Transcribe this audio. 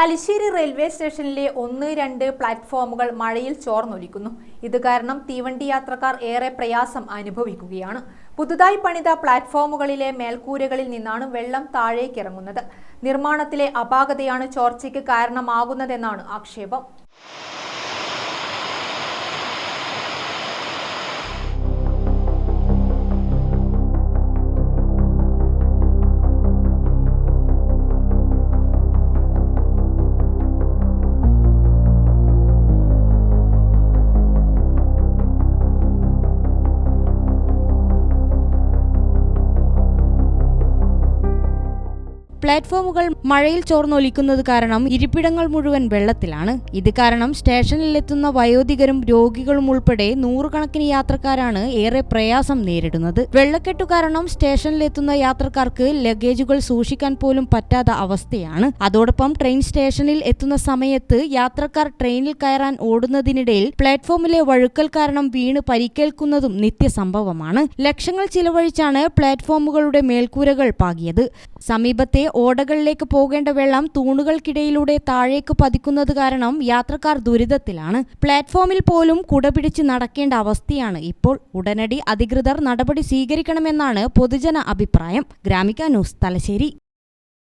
Thalassery railway സ്റ്റേഷനിലെ ഒന്ന് രണ്ട് പ്ലാറ്റ്ഫോമുകൾ മഴയിൽ ചോർന്നൊലിക്കുന്നു. ഇത് കാരണം തീവണ്ടി യാത്രക്കാർ ഏറെ പ്രയാസം അനുഭവിക്കുകയാണ്. പുതുതായി പണിത പ്ലാറ്റ്ഫോമുകളിലെ മേൽക്കൂരകളിൽ നിന്നാണ് വെള്ളം താഴേക്കിറങ്ങുന്നത്. നിർമ്മാണത്തിലെ അപാകതയാണ് ചോർച്ചയ്ക്ക് കാരണമാകുന്നതെന്നാണ് ആക്ഷേപം. പ്ലാറ്റ്ഫോമുകൾ മഴയിൽ ചോർന്നൊലിക്കുന്നത് കാരണം ഇരിപ്പിടങ്ങൾ മുഴുവൻ വെള്ളത്തിലാണ്. ഇത് കാരണം സ്റ്റേഷനിലെത്തുന്ന വയോധികരും രോഗികളും ഉൾപ്പെടെ നൂറുകണക്കിന് യാത്രക്കാരാണ് ഏറെ പ്രയാസം നേരിടുന്നത്. വെള്ളക്കെട്ടു കാരണം സ്റ്റേഷനിലെത്തുന്ന യാത്രക്കാർക്ക് ലഗേജുകൾ സൂക്ഷിക്കാൻ പോലും പറ്റാത്ത അവസ്ഥയാണ്. അതോടൊപ്പം ട്രെയിൻ സ്റ്റേഷനിൽ എത്തുന്ന സമയത്ത് യാത്രക്കാർ ട്രെയിനിൽ കയറാൻ ഓടുന്നതിനിടയിൽ പ്ലാറ്റ്ഫോമിലെ വഴുക്കൽ കാരണം വീണ് പരിക്കേൽക്കുന്നതും നിത്യസംഭവമാണ്. ലക്ഷങ്ങൾ ചിലവഴിച്ചാണ് പ്ലാറ്റ്ഫോമുകളുടെ മേൽക്കൂരകൾ പാകിയത്. സമീപത്തെ ഓടകളിലേക്ക് പോകേണ്ട വെള്ളം തൂണുകൾക്കിടയിലൂടെ താഴേക്ക് പതിക്കുന്നത് കാരണം യാത്രക്കാർ ദുരിതത്തിലാണ്. പ്ലാറ്റ്ഫോമിൽ പോലും കുടപിടിച്ച് നടക്കേണ്ട അവസ്ഥയാണ് ഇപ്പോൾ. ഉടനടി അധികൃതർ നടപടി സ്വീകരിക്കണമെന്നാണ് പൊതുജന അഭിപ്രായം. ഗ്രാമിക ന്യൂസ് തലശ്ശേരി.